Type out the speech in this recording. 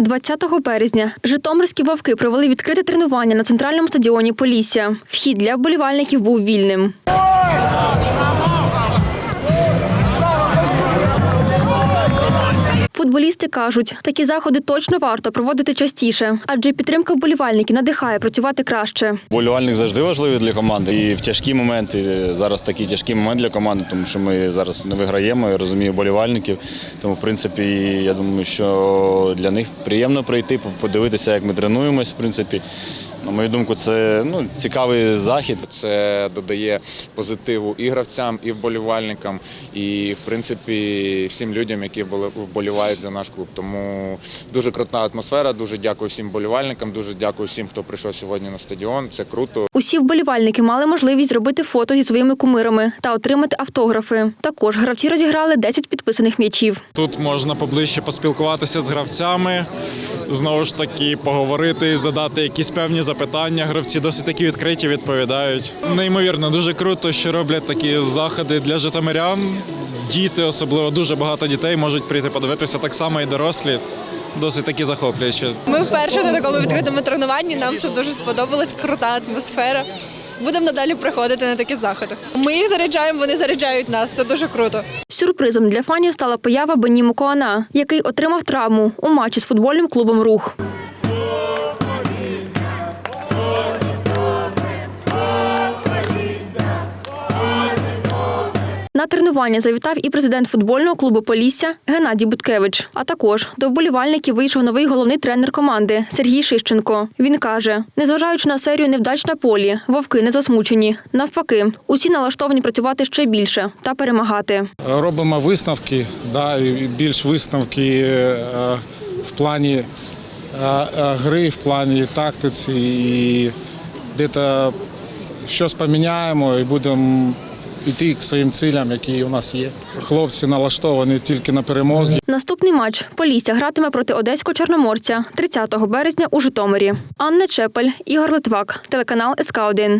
20 березня Житомирські вовки провели відкрите тренування на центральному стадіоні Полісся. Вхід для вболівальників був вільним. Футболісти кажуть, такі заходи точно варто проводити частіше, адже підтримка вболівальників надихає працювати краще. Болівальник завжди важливий для команди. І в тяжкі моменти зараз такий тяжкий момент для команди, тому що ми зараз не виграємо, я розумію болівальників. Тому, в принципі, я думаю, що для них приємно прийти, подивитися, як ми тренуємось. В принципі, на мою думку, це ну, цікавий захід. Це додає позитиву і гравцям, і вболівальникам, і в принципі всім людям, які були- вболівають за наш клуб. Тому дуже крута атмосфера. Дуже дякую всім вболівальникам. Дуже дякую всім, хто прийшов сьогодні на стадіон. Це круто. Усі вболівальники мали можливість зробити фото зі своїми кумирами та отримати автографи. Також гравці розіграли 10 підписаних м'ячів. Тут можна поближче поспілкуватися з гравцями, знову ж таки поговорити, задати якісь певні запитання. Гравці досить такі відкриті відповідають. Неймовірно, дуже круто, що роблять такі заходи для житомирян. Діти, особливо дуже багато дітей, можуть прийти подивитися так само і дорослі. Досить таки захоплююче. Ми вперше на такому відкритому тренуванні. Нам все дуже сподобалось, крута атмосфера. Будемо надалі приходити на такі заходи. Ми їх заряджаємо, вони заряджають нас. Це дуже круто. Сюрпризом для фанів стала поява Беніму Коана, який отримав травму у матчі з футбольним клубом Рух. На тренування завітав і президент футбольного клубу Полісся Геннадій Буткевич. А також до вболівальників вийшов новий головний тренер команди Сергій Шищенко. Він каже: незважаючи на серію невдач на полі, вовки не засмучені. Навпаки, усі налаштовані працювати ще більше та перемагати. робимо висновки, да, більш висновки е, в плані е, е, гри, в плані тактиці і десь щось поміняємо і будемо йти к своїм цілям, які у нас є. Хлопці налаштовані тільки на перемоги. Наступний матч Полісся гратиме проти одеського чорноморця 30 березня у Житомирі. Анна Чепель, Ігор Литвак, телеканал СК 1